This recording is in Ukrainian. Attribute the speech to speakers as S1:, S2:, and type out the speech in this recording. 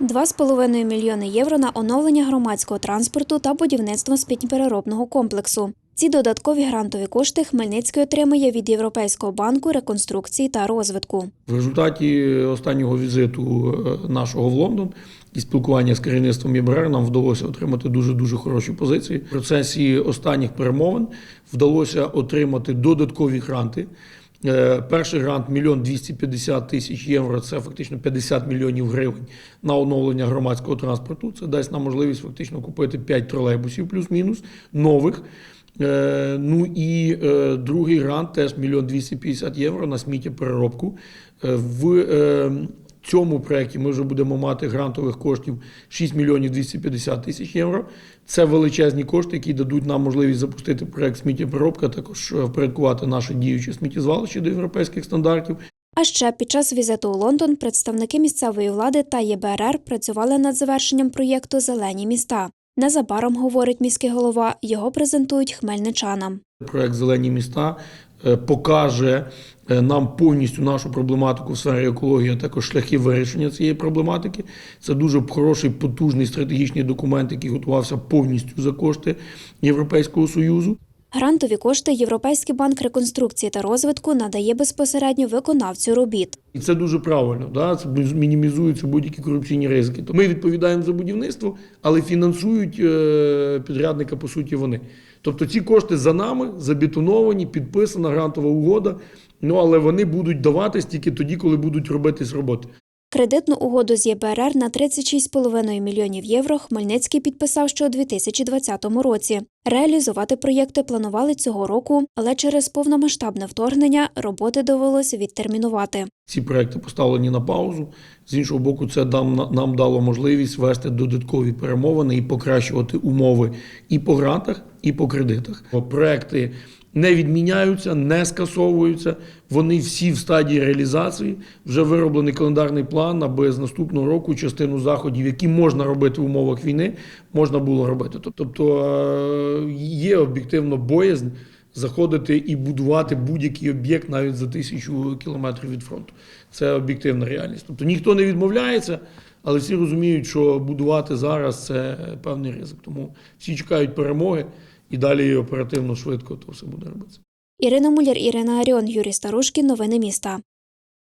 S1: 2,5 мільйони євро на оновлення громадського транспорту та будівництво сміттєпереробного комплексу. Ці додаткові грантові кошти Хмельницький отримає від Європейського банку реконструкції та розвитку.
S2: В результаті останнього візиту е, нашого в Лондон і спілкування з керівництвом ЄБРР нам вдалося отримати дуже дуже хороші позиції. В процесі останніх перемовин вдалося отримати додаткові гранти. Е, Перший грант 1 250 тисяч євро. Це фактично 50 мільйонів гривень на оновлення громадського транспорту. Це дасть нам можливість фактично купити 5 тролейбусів плюс-мінус нових. Е, Ну і е, другий грант теж 1 250 євро на сміттєпереробку. В цьому проєкті ми вже будемо мати грантових коштів 6 мільйонів 250 тисяч євро. Це величезні кошти, які дадуть нам можливість запустити проєкт сміттєпереробка, також е, впорядкувати наше діюче сміттєзвалище до європейських стандартів.
S1: А ще під час візиту у Лондон представники місцевої влади та ЄБРР працювали над завершенням проєкту Зелені міста. Незабаром, говорить міський голова, його презентують хмельничанам.
S2: Проект Зелені міста покаже е, нам повністю нашу проблематику в сфері екології, а також шляхи вирішення цієї проблематики. Це дуже хороший, потужний стратегічний документ, який готувався повністю за кошти Європейського союзу.
S1: Грантові кошти Європейський банк реконструкції та розвитку надає безпосередньо виконавцю робіт.
S2: І це дуже правильно. Да? Це мінімізуються будь-які корупційні ризики. Ми відповідаємо за будівництво, але фінансують е, підрядника, по суті, вони. Тобто ці кошти за нами, забетоновані, підписана грантова угода, ну але вони будуть даватись тільки тоді, коли будуть робитись роботи.
S1: Кредитну угоду з ЄБРР на 36,5 мільйонів євро Хмельницький підписав ще у 2020 році. Реалізувати проєкти планували цього року, але через повномасштабне вторгнення роботи довелося відтермінувати.
S2: Ці проекти поставлені на паузу. З іншого боку, це нам, нам дало можливість вести додаткові перемовини і покращувати умови і по грантах, і по кредитах. Проекти не відміняються, не скасовуються. Вони всі в стадії реалізації. Вже вироблений календарний план, аби з наступного року частину заходів, які можна робити в умовах війни, можна було робити. Тобто є об'єктивно боязнь заходити і будувати будь-який об'єкт навіть за тисячу кілометрів від фронту. Це об'єктивна реальність. Тобто ніхто не відмовляється, але всі розуміють, що будувати зараз це певний ризик. Тому всі чекають перемоги і далі оперативно швидко то все буде робитися.
S1: Ірина Муляр, Ірина Аріон, Юрій Старушкін. Новини міста.